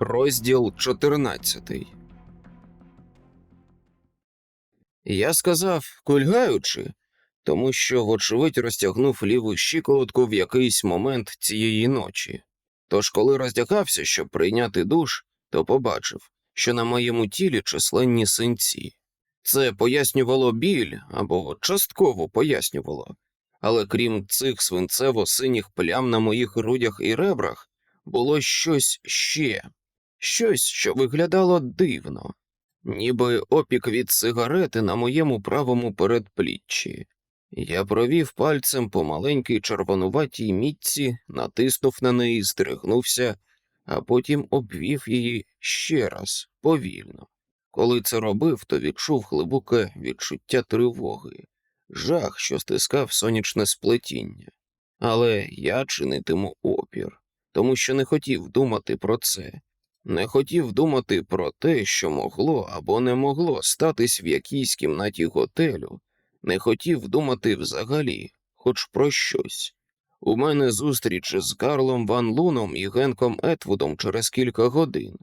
Розділ 14 Я сказав, кульгаючи, тому що, вочевидь, розтягнув ліву щиколотку в якийсь момент цієї ночі. Тож, коли роздягався, щоб прийняти душ, то побачив, що на моєму тілі численні синці. Це пояснювало біль або частково пояснювало, але крім цих свинцево-синіх плям на моїх грудях і ребрах, було щось ще, щось, що виглядало дивно, ніби опік від сигарети на моєму правому передпліччі. Я провів пальцем по маленькій червонуватій мітці, натиснув на неї, здригнувся, а потім обвів її ще раз повільно. Коли це робив, то відчув глибоке відчуття тривоги, жах, що стискав сонячне сплетіння. Але я чинитиму опір, тому що не хотів думати про це, не хотів думати про те, що могло або не могло статись в якійсь кімнаті готелю, не хотів думати взагалі, хоч про щось. У мене зустріч з Карлом Ван Луном і Генком Етвудом через кілька годин.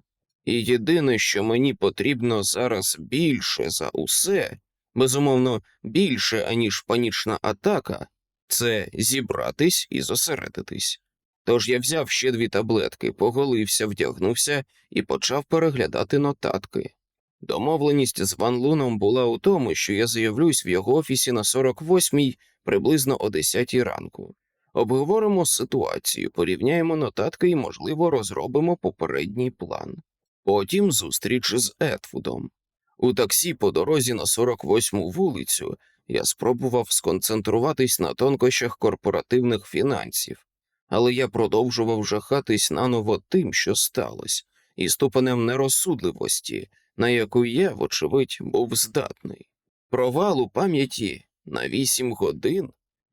І єдине, що мені потрібно зараз більше за усе, безумовно, більше, аніж панічна атака, це зібратись і зосередитись. Тож я взяв ще дві таблетки, поголився, вдягнувся і почав переглядати нотатки. Домовленість з Ван Луном була у тому, що я з'явлюсь в його офісі на 48-й приблизно о 10 ранку. Обговоримо ситуацію, порівняємо нотатки і, можливо, розробимо попередній план. Потім зустріч з Етвудом. У таксі по дорозі на 48-му вулицю я спробував сконцентруватись на тонкощах корпоративних фінансів, але я продовжував жахатись наново тим, що сталося, і ступенем нерозсудливості, на яку я, вочевидь, був здатний. Провал у пам'яті на вісім годин.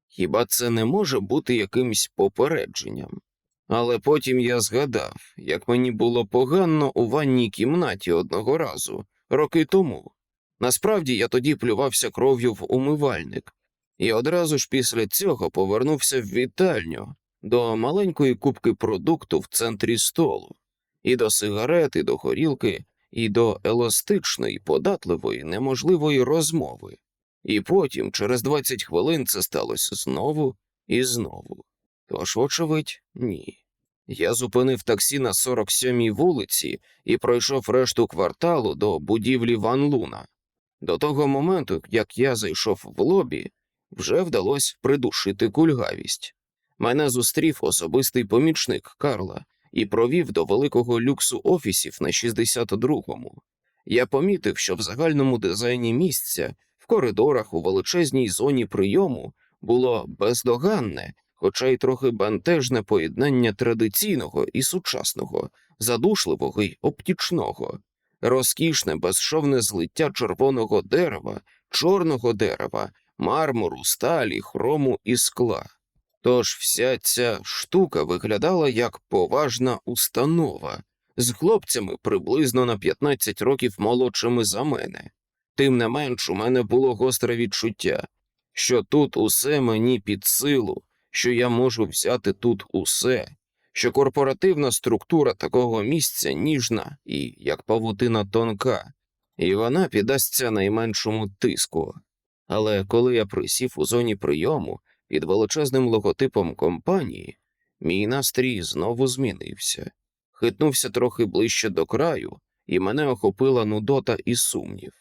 Хіба це не може бути якимсь попередженням? Але потім я згадав, як мені було погано у ванній кімнаті одного разу, роки тому. Насправді я тоді плювався кров'ю в умивальник, і одразу ж після цього повернувся в вітальню до маленької кубки продукту в центрі столу, і до сигарет, і до горілки, і до еластичної, податливої, неможливої розмови. І потім, через 20 хвилин, це сталося знову і знову. Тож, вочевидь, ні. Я зупинив таксі на 47-й вулиці і пройшов решту кварталу до будівлі Ван Луна. До того моменту, як я зайшов в лобі, вже вдалося придушити кульгавість. Мене зустрів особистий помічник Карла і провів до великого люксу офісів на 62-му. Я помітив, що в загальному дизайні місця, в коридорах у величезній зоні прийому було бездоганне, хоча й трохи бентежне поєднання традиційного і сучасного, задушливого й оптічного, розкішне безшовне злиття червоного дерева, чорного дерева, мармуру, сталі, хрому і скла. Тож вся ця штука виглядала як поважна установа з хлопцями приблизно на 15 років молодшими за мене. Тим не менш, у мене було гостре відчуття, що тут усе мені під силу, що я можу взяти тут усе, що корпоративна структура такого місця ніжна і, як павутина тонка, і вона піддасться найменшому тиску. Але коли я присів у зоні прийому під величезним логотипом компанії, мій настрій знову змінився, хитнувся трохи ближче до краю, і мене охопила нудота і сумнів.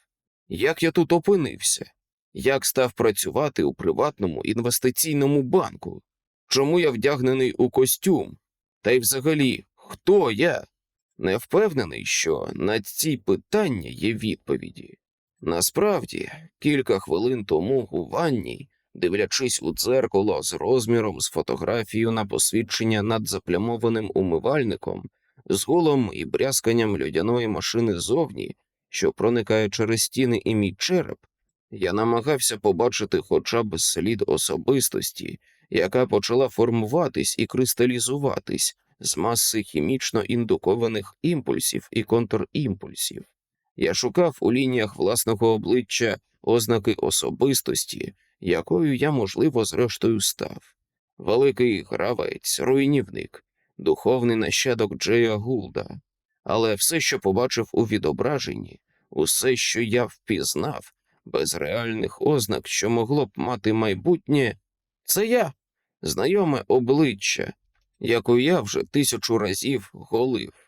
Як я тут опинився? Як став працювати у приватному інвестиційному банку? Чому я вдягнений у костюм? Та й взагалі, хто я? Не впевнений, що на ці питання є відповіді. Насправді, кілька хвилин тому у ванній, дивлячись у дзеркало з розміром з фотографією на посвідчення над заплямованим умивальником, з гулом і брязканням льодяної машини зовні, що проникає через стіни і мій череп, я намагався побачити хоча б слід особистості, яка почала формуватись і кристалізуватись з маси хімічно індукованих імпульсів і контрімпульсів. Я шукав у лініях власного обличчя ознаки особистості, якою я, можливо, зрештою став. Великий гравець, руйнівник, духовний нащадок Джея Гулда. але все, що побачив у відображенні, усе, що я впізнав, без реальних ознак, що могло б мати майбутнє, це я, знайоме обличчя, яку я вже тисячу разів голив.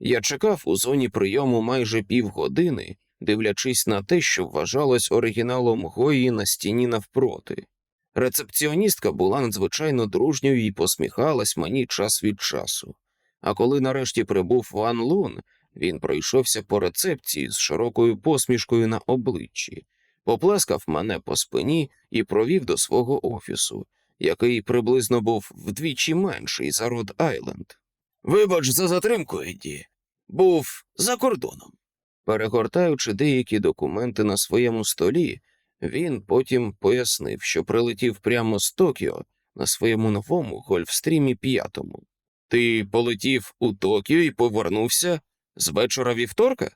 Я чекав у зоні прийому майже півгодини, дивлячись на те, що вважалось оригіналом Гої на стіні навпроти. Рецепціоністка була надзвичайно дружньою і посміхалась мені час від часу. А коли нарешті прибув Ван Лун, він пройшовся по рецепції з широкою посмішкою на обличчі, поплескав мене по спині і провів до свого офісу, який приблизно був вдвічі менший за Род Айленд. Вибач за затримку, Едді. Був за кордоном. Перегортаючи деякі документи на своєму столі, він потім пояснив, що прилетів прямо з Токіо на своєму новому гольфстрімі п'ятому. Ти полетів у Токіо і повернувся з вечора вівторка?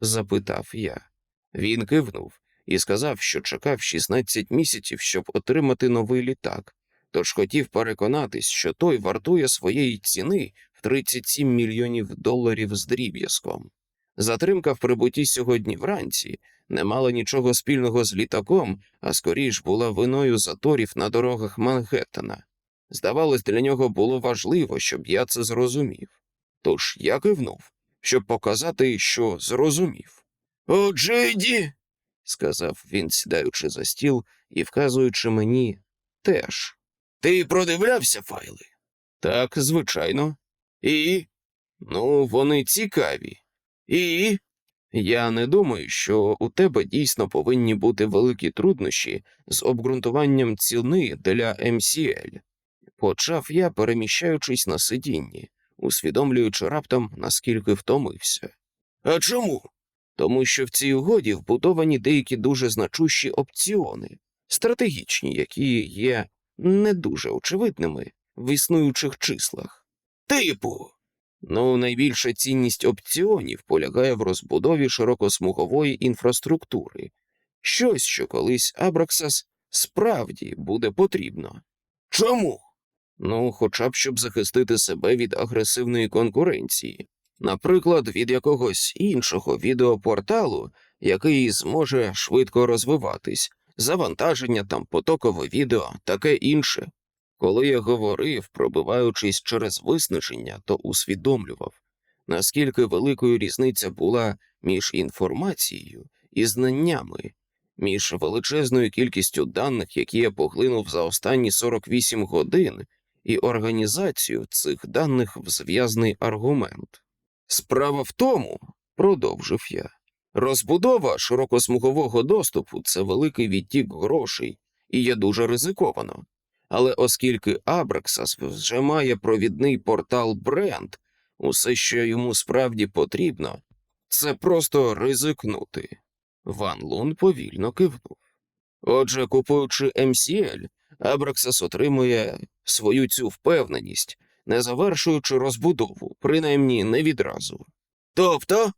запитав я. Він кивнув і сказав, що чекав 16 місяців, щоб отримати новий літак, тож хотів переконатись, що той вартує своєї ціни 37 мільйонів доларів з дріб'язком. Затримка в прибутті сьогодні вранці не мала нічого спільного з літаком, а скоріш була виною заторів на дорогах Мангеттена. Здавалось, для нього було важливо, щоб я це зрозумів. Тож я кивнув, щоб показати, що зрозумів. О, Джейді, сказав він, сідаючи за стіл і вказуючи мені теж. Ти продивлявся файли? Так, звичайно. І? Ну, вони цікаві. І? Я не думаю, що у тебе дійсно повинні бути великі труднощі з обґрунтуванням ціни для MCL. Почав я, переміщаючись на сидінні, усвідомлюючи раптом, наскільки втомився. А чому? Тому що в цій угоді вбудовані деякі дуже значущі опціони, стратегічні, які є не дуже очевидними в існуючих числах. Типу. Ну, найбільша цінність опціонів полягає в розбудові широкосмугової інфраструктури, щось, що колись Абраксас справді буде потрібно. Чому? Ну, хоча б щоб захистити себе від агресивної конкуренції, наприклад, від якогось іншого відеопорталу, який зможе швидко розвиватись, завантаження там потокове відео, таке інше. Коли я говорив, пробиваючись через виснаження, то усвідомлював, наскільки великою різниця була між інформацією і знаннями, між величезною кількістю даних, які я поглинув за останні 48 годин, і організацію цих даних в зв'язний аргумент. Справа в тому, продовжив я, розбудова широкосмугового доступу це великий відтік грошей, і є дуже ризиковано. Але оскільки Абраксас вже має провідний портал бренд, усе, що йому справді потрібно, це просто ризикнути. Ван Лун повільно кивнув. Отже, купуючи MCL, Абраксас отримує свою цю впевненість, не завершуючи розбудову, принаймні не відразу. Тобто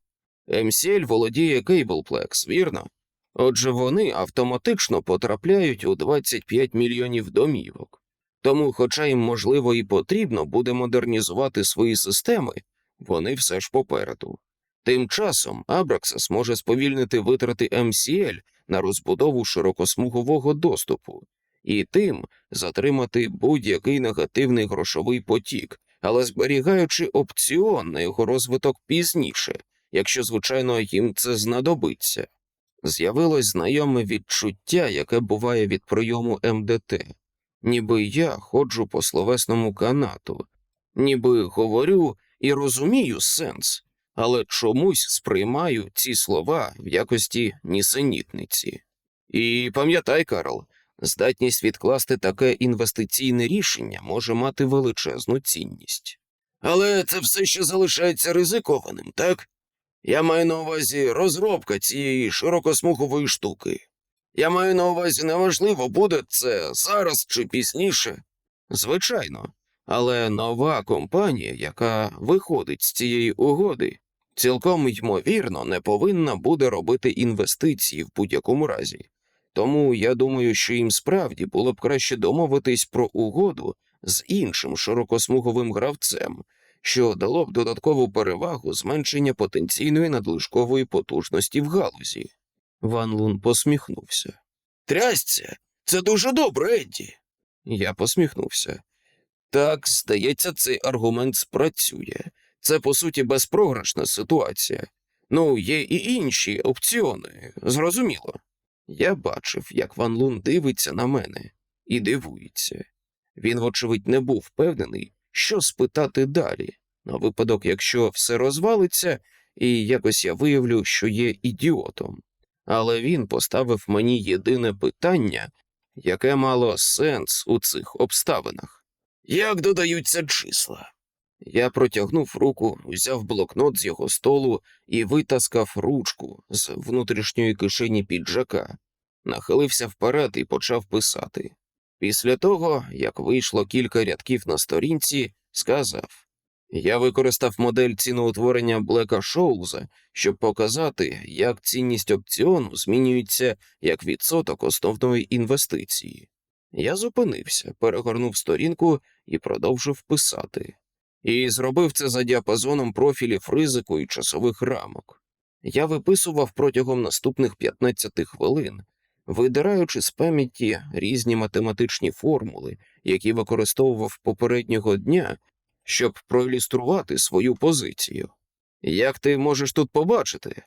MCL володіє Кейблплекс, вірно? Отже, вони автоматично потрапляють у 25 мільйонів домівок. Тому, хоча їм можливо і потрібно буде модернізувати свої системи, вони все ж попереду. Тим часом Абраксас може сповільнити витрати MCL на розбудову широкосмугового доступу і тим затримати будь-який негативний грошовий потік, але зберігаючи опціон на його розвиток пізніше, якщо, звичайно, їм це знадобиться. З'явилось знайоме відчуття, яке буває від прийому МДТ, ніби я ходжу по словесному канату, ніби говорю і розумію сенс, але чомусь сприймаю ці слова в якості нісенітниці. І пам'ятай, Карл, здатність відкласти таке інвестиційне рішення може мати величезну цінність. Але це все ще залишається ризикованим, так? Я маю на увазі розробка цієї широкосмугової штуки. Я маю на увазі неважливо, буде це зараз чи пізніше. Звичайно, але нова компанія, яка виходить з цієї угоди, цілком ймовірно не повинна буде робити інвестиції в будь-якому разі. Тому я думаю, що їм справді було б краще домовитись про угоду з іншим широкосмуговим гравцем, що дало б додаткову перевагу зменшення потенційної надлишкової потужності в галузі. Ван Лун посміхнувся. Трясця, це дуже добре, Едді. Я посміхнувся. Так, здається, цей аргумент спрацює. Це, по суті, безпрограшна ситуація. Ну, є і інші опціони, зрозуміло. Я бачив, як Ван Лун дивиться на мене і дивується. Він, вочевидь, не був впевнений, що спитати далі, на випадок, якщо все розвалиться, і якось я виявлю, що є ідіотом. Але він поставив мені єдине питання, яке мало сенс у цих обставинах. Як додаються числа? Я протягнув руку, взяв блокнот з його столу і витаскав ручку з внутрішньої кишені піджака, нахилився вперед і почав писати. Після того, як вийшло кілька рядків на сторінці, сказав: Я використав модель ціноутворення Блека Шоуза, щоб показати, як цінність опціону змінюється як відсоток основної інвестиції. Я зупинився, перегорнув сторінку і продовжив писати. І зробив це за діапазоном профілів ризику і часових рамок. Я виписував протягом наступних 15 хвилин, видираючи з пам'яті різні математичні формули, які використовував попереднього дня, щоб проілюструвати свою позицію. Як ти можеш тут побачити?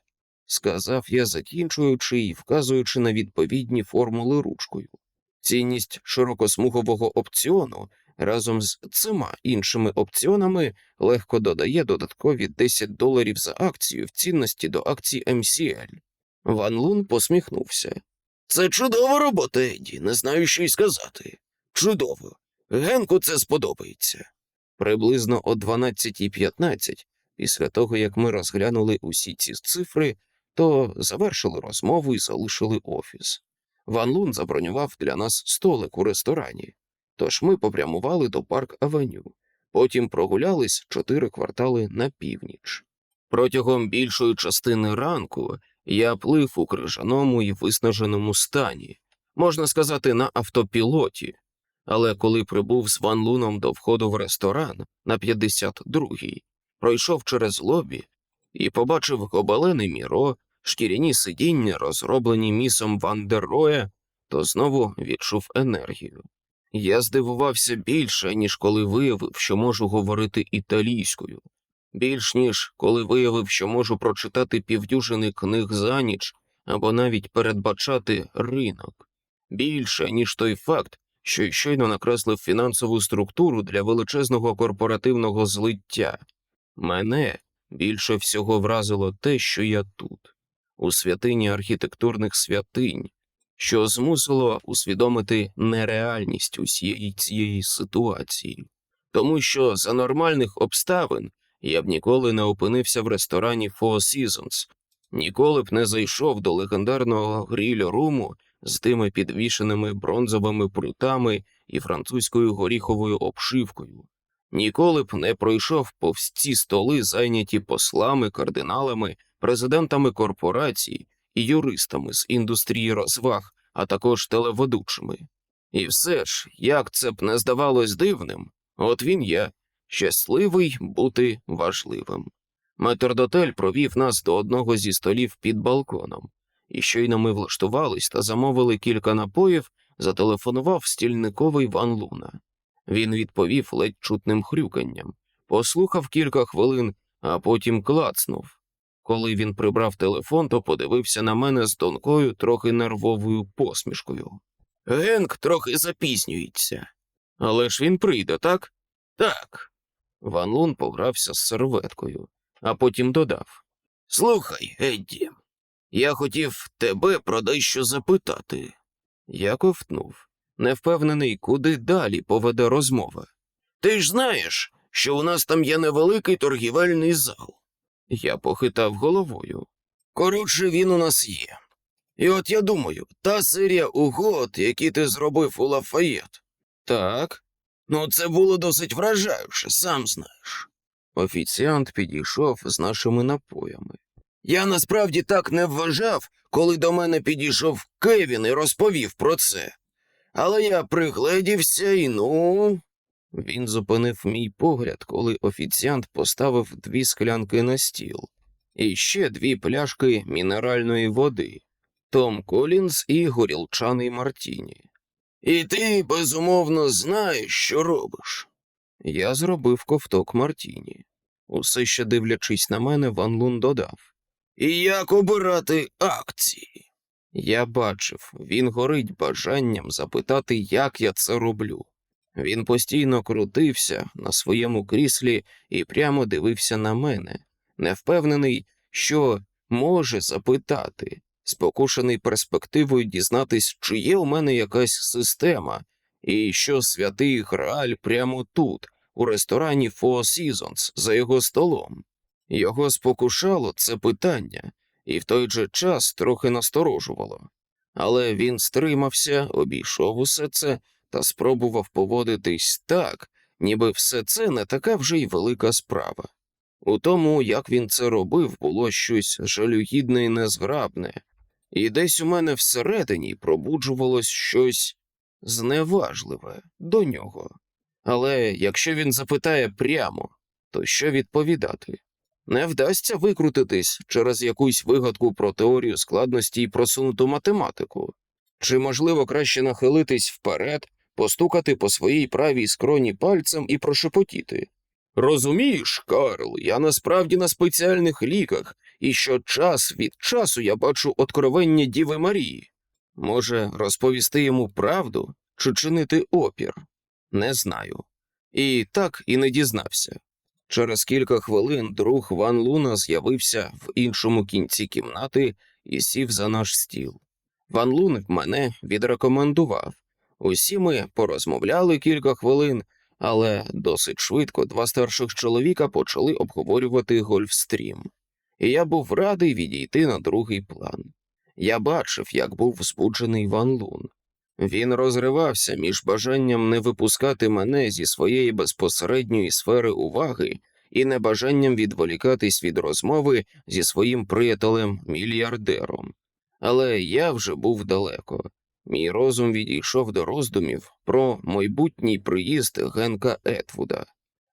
сказав я, закінчуючи і вказуючи на відповідні формули ручкою. Цінність широкосмугового опціону разом з цими іншими опціонами легко додає додаткові 10 доларів за акцію в цінності до акцій MCL. Ван Лун посміхнувся. Це чудова робота, Еді, не знаю, що й сказати. Чудово. Генку це сподобається. Приблизно о 12.15, після того як ми розглянули усі ці цифри, то завершили розмову і залишили офіс. Ван Лун забронював для нас столик у ресторані, тож ми попрямували до парк Авеню, потім прогулялись чотири квартали на північ. Протягом більшої частини ранку я плив у крижаному і виснаженому стані, можна сказати, на автопілоті, але коли прибув з Ван Луном до входу в ресторан на 52-й, пройшов через лобі і побачив гобелене міро, шкіряні сидіння, розроблені місом Ван дер Роя, то знову відчув енергію. Я здивувався більше, ніж коли виявив, що можу говорити італійською, більш ніж коли виявив, що можу прочитати півдюжини книг за ніч або навіть передбачати ринок, більше, ніж той факт, що щойно накреслив фінансову структуру для величезного корпоративного злиття. Мене більше всього вразило те, що я тут, у святині архітектурних святинь, що змусило усвідомити нереальність усієї цієї ситуації, тому що за нормальних обставин я б ніколи не опинився в ресторані Four Seasons, ніколи б не зайшов до легендарного гріль руму з тими підвішеними бронзовими прутами і французькою горіховою обшивкою. Ніколи б не пройшов повз ці столи, зайняті послами, кардиналами, президентами корпорацій і юристами з індустрії розваг, а також телеведучими. І все ж, як це б не здавалось дивним, от він я, щасливий бути важливим. Метрдотель провів нас до одного зі столів під балконом, і щойно ми влаштувались та замовили кілька напоїв, зателефонував стільниковий Ван Луна. Він відповів ледь чутним хрюканням, послухав кілька хвилин, а потім клацнув. Коли він прибрав телефон, то подивився на мене з тонкою, трохи нервовою посмішкою. Генк трохи запізнюється. Але ж він прийде, так? Так. Ван Лун погрався з серветкою, а потім додав: Слухай, Едді, я хотів тебе про дещо запитати. Я ковтнув, невпевнений, куди далі поведе розмова. Ти ж знаєш, що у нас там є невеликий торгівельний зал. Я похитав головою. Коротше, він у нас є. І от я думаю, та серія угод, які ти зробив у Лафаєт. Так. Ну, це було досить вражаюче, сам знаєш. Офіціант підійшов з нашими напоями. Я насправді так не вважав, коли до мене підійшов Кевін і розповів про це. Але я пригледівся і ну. Він зупинив мій погляд, коли офіціант поставив дві склянки на стіл, і ще дві пляшки мінеральної води Том Колінз і горілчаний Мартіні. І ти, безумовно, знаєш, що робиш. Я зробив ковток Мартіні. Усе ще дивлячись на мене, Ван Лун додав. І як обирати акції? Я бачив, він горить бажанням запитати, як я це роблю. Він постійно крутився на своєму кріслі і прямо дивився на мене, не впевнений, що може запитати, спокушений перспективою дізнатись, чи є у мене якась система, і що святий Грааль прямо тут, у ресторані Four Seasons, за його столом. Його спокушало це питання, і в той же час трохи насторожувало. Але він стримався, обійшов усе це та спробував поводитись так, ніби все це не така вже й велика справа. У тому, як він це робив, було щось жалюгідне і незграбне, і десь у мене всередині пробуджувалось щось зневажливе до нього. Але якщо він запитає прямо, то що відповідати? Не вдасться викрутитись через якусь вигадку про теорію складності і просунуту математику. Чи можливо краще нахилитись вперед, постукати по своїй правій скроні пальцем і прошепотіти? Розумієш, Карл, я насправді на спеціальних ліках, і що час від часу я бачу откровення Діви Марії. Може, розповісти йому правду чи чинити опір? Не знаю. І так і не дізнався. Через кілька хвилин друг Ван Луна з'явився в іншому кінці кімнати і сів за наш стіл. Ван Лун мене відрекомендував. Усі ми порозмовляли кілька хвилин, але досить швидко два старших чоловіка почали обговорювати гольфстрім, і я був радий відійти на другий план. Я бачив, як був збуджений Ван Лун. Він розривався між бажанням не випускати мене зі своєї безпосередньої сфери уваги і небажанням відволікатись від розмови зі своїм приятелем мільярдером. Але я вже був далеко. Мій розум відійшов до роздумів про майбутній приїзд Генка Етвуда.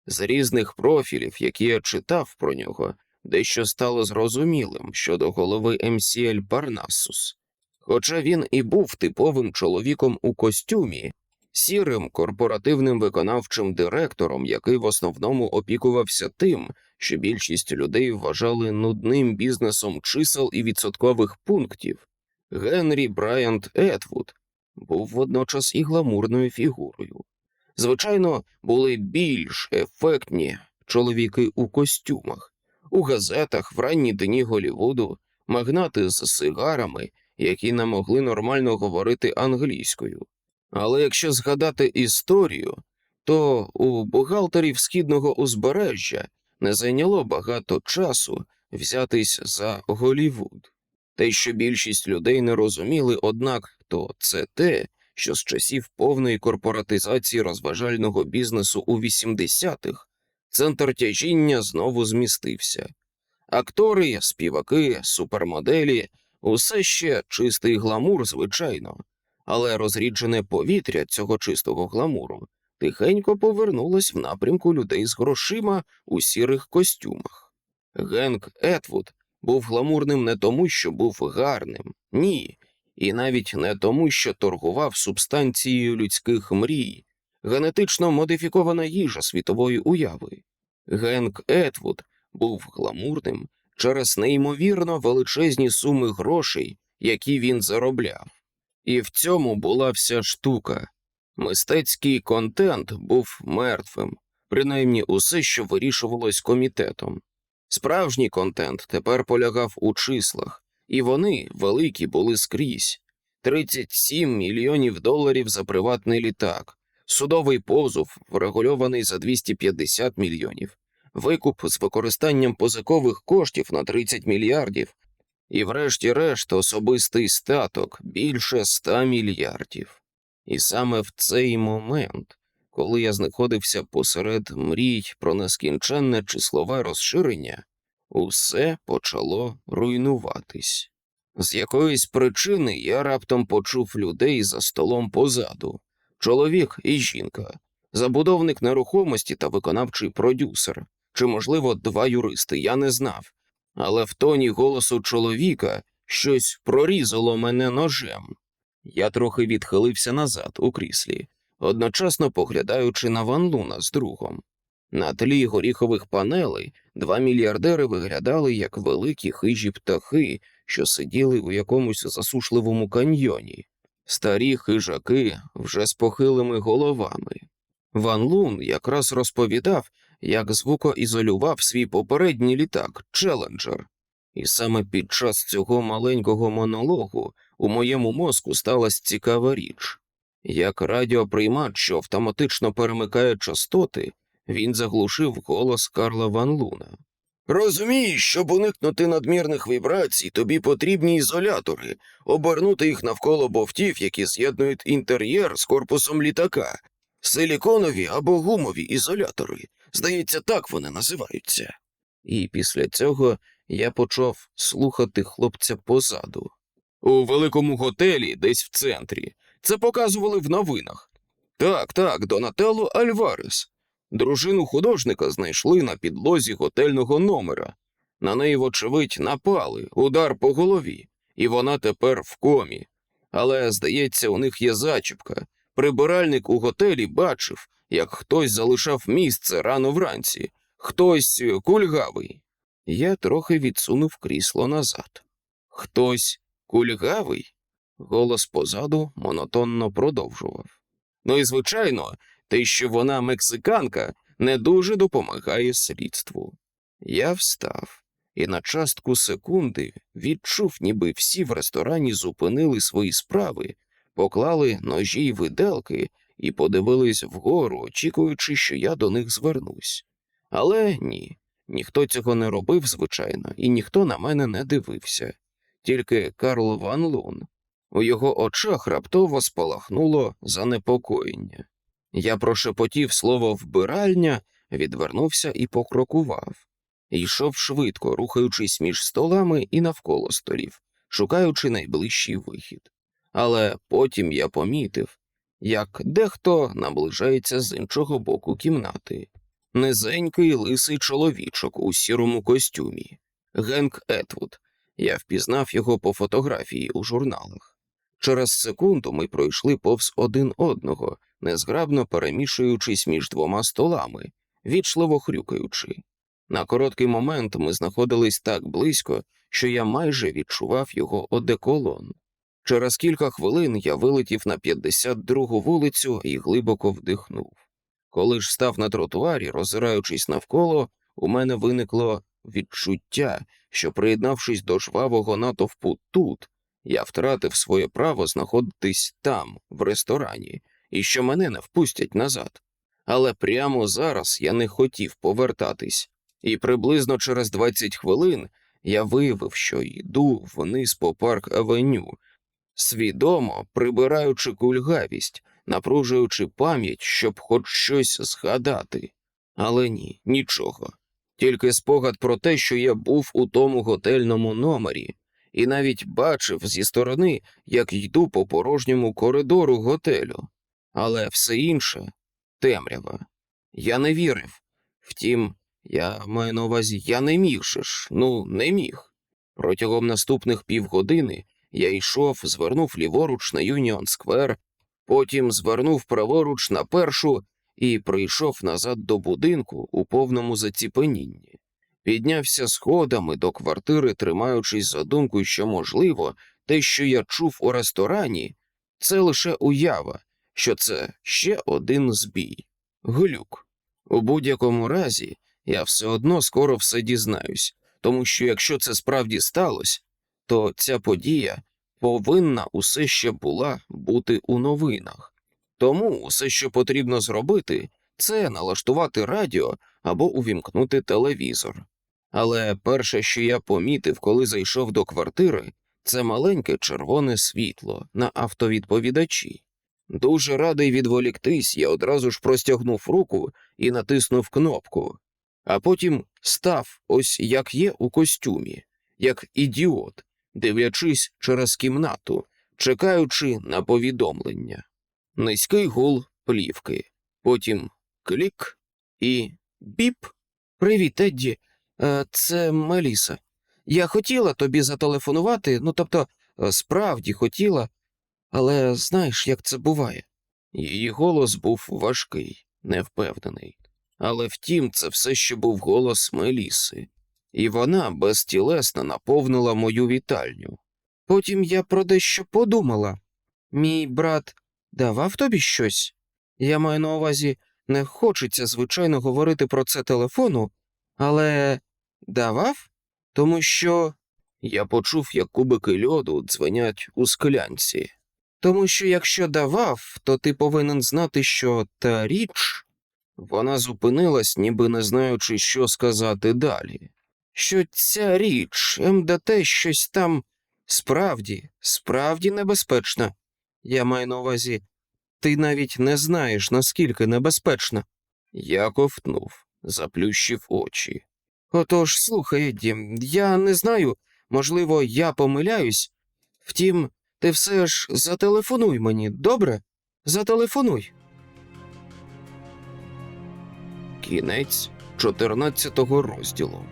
З різних профілів, які я читав про нього, дещо стало зрозумілим щодо голови МСЛ Парнасус. Хоча він і був типовим чоловіком у костюмі, сірим корпоративним виконавчим директором, який в основному опікувався тим, що більшість людей вважали нудним бізнесом чисел і відсоткових пунктів, Генрі Брайант Етвуд був водночас і гламурною фігурою. Звичайно, були більш ефектні чоловіки у костюмах, у газетах в ранні дні Голівуду, магнати з сигарами які не могли нормально говорити англійською. Але якщо згадати історію, то у бухгалтерів східного узбережжя не зайняло багато часу взятись за Голівуд. Те, що більшість людей не розуміли, однак, то це те, що з часів повної корпоратизації розважального бізнесу у 80-х центр тяжіння знову змістився. Актори, співаки, супермоделі Усе ще чистий гламур, звичайно, але розріджене повітря цього чистого гламуру тихенько повернулось в напрямку людей з грошима у сірих костюмах. Генк Етвуд був гламурним не тому, що був гарним, ні, і навіть не тому, що торгував субстанцією людських мрій, генетично модифікована їжа світової уяви. Генк Етвуд був гламурним через неймовірно величезні суми грошей, які він заробляв. І в цьому була вся штука. Мистецький контент був мертвим, принаймні усе, що вирішувалось комітетом. Справжній контент тепер полягав у числах, і вони великі були скрізь 37 мільйонів доларів за приватний літак, судовий позов, врегульований за 250 мільйонів, викуп з використанням позикових коштів на 30 мільярдів, і, врешті-решт, особистий статок більше 100 мільярдів. І саме в цей момент, коли я знаходився посеред мрій про нескінченне числове розширення, усе почало руйнуватись. З якоїсь причини я раптом почув людей за столом позаду чоловік і жінка. Забудовник нерухомості та виконавчий продюсер, чи, можливо, два юристи, я не знав. Але в тоні голосу чоловіка щось прорізало мене ножем. Я трохи відхилився назад у кріслі, одночасно поглядаючи на Ван Луна з другом. На тлі горіхових панелей два мільярдери виглядали як великі хижі птахи, що сиділи у якомусь засушливому каньйоні, старі хижаки вже з похилими головами. Ван Лун якраз розповідав, як звукоізолював свій попередній літак Челенджер. І саме під час цього маленького монологу у моєму мозку сталася цікава річ. Як радіоприймач, що автоматично перемикає частоти, він заглушив голос Карла Ван Луна. Розумієш, щоб уникнути надмірних вібрацій, тобі потрібні ізолятори, обернути їх навколо бовтів, які з'єднують інтер'єр з корпусом літака, силіконові або гумові ізолятори. Здається, так вони називаються. І після цього я почав слухати хлопця позаду. У великому готелі, десь в центрі. Це показували в новинах. Так, так, Донателло Альварес. Дружину художника знайшли на підлозі готельного номера. На неї, вочевидь, напали, удар по голові, і вона тепер в комі. Але, здається, у них є зачіпка. Прибиральник у готелі бачив, як хтось залишав місце рано вранці, хтось е, кульгавий. Я трохи відсунув крісло назад. Хтось кульгавий? Голос позаду монотонно продовжував. Ну і звичайно, те, що вона мексиканка, не дуже допомагає слідству. Я встав і на частку секунди відчув, ніби всі в ресторані зупинили свої справи, поклали ножі й виделки і подивились вгору, очікуючи, що я до них звернусь. Але ні, ніхто цього не робив, звичайно, і ніхто на мене не дивився, тільки Карл Ван Лун. У його очах раптово спалахнуло занепокоєння. Я прошепотів слово вбиральня, відвернувся і покрокував. Йшов швидко, рухаючись між столами і навколо столів, шукаючи найближчий вихід. Але потім я помітив, як дехто наближається з іншого боку кімнати. Низенький лисий чоловічок у сірому костюмі. Генк Етвуд. Я впізнав його по фотографії у журналах. Через секунду ми пройшли повз один одного, незграбно перемішуючись між двома столами, вічливо хрюкаючи. На короткий момент ми знаходились так близько, що я майже відчував його одеколон. Через кілька хвилин я вилетів на 52-гу вулицю і глибоко вдихнув. Коли ж став на тротуарі, роззираючись навколо, у мене виникло відчуття, що, приєднавшись до жвавого натовпу тут, я втратив своє право знаходитись там, в ресторані, і що мене не впустять назад. Але прямо зараз я не хотів повертатись, і приблизно через 20 хвилин я виявив, що йду вниз по парк авеню, свідомо прибираючи кульгавість, напружуючи пам'ять, щоб хоч щось згадати. Але ні, нічого. Тільки спогад про те, що я був у тому готельному номері, і навіть бачив зі сторони, як йду по порожньому коридору готелю. Але все інше темрява. Я не вірив. Втім, я маю на увазі, я не міг же ж, ну, не міг. Протягом наступних півгодини я йшов, звернув ліворуч на Юніон Сквер, потім звернув праворуч на першу і прийшов назад до будинку у повному заціпенінні. Піднявся сходами до квартири, тримаючись за думку, що, можливо, те, що я чув у ресторані, це лише уява, що це ще один збій, глюк. У будь-якому разі я все одно скоро все дізнаюсь, тому що якщо це справді сталося, то ця подія повинна усе ще була бути у новинах. Тому усе, що потрібно зробити, це налаштувати радіо або увімкнути телевізор. Але перше, що я помітив, коли зайшов до квартири, це маленьке червоне світло на автовідповідачі. Дуже радий відволіктись, я одразу ж простягнув руку і натиснув кнопку, а потім став ось як є у костюмі, як ідіот, дивлячись через кімнату, чекаючи на повідомлення. Низький гул плівки, потім клік і біп. Привіт, Едді. Е, Це Меліса. Я хотіла тобі зателефонувати, ну тобто, е, справді хотіла, але знаєш, як це буває. Її голос був важкий, невпевнений. Але втім, це все ще був голос Меліси, і вона безтілесно наповнила мою вітальню. Потім я про дещо подумала. Мій брат давав тобі щось? Я маю на увазі, не хочеться, звичайно, говорити про це телефону, але давав? Тому що я почув, як кубики льоду дзвенять у склянці. Тому що якщо давав, то ти повинен знати, що та річ. Вона зупинилась, ніби не знаючи, що сказати далі. Що ця річ, МДТ, щось там справді, справді небезпечна. Я маю на увазі, ти навіть не знаєш, наскільки небезпечна. Я ковтнув, заплющив очі. Отож, слухай, Едді, я не знаю, можливо, я помиляюсь. Втім, ти все ж зателефонуй мені, добре? Зателефонуй. Кінець 14 розділу.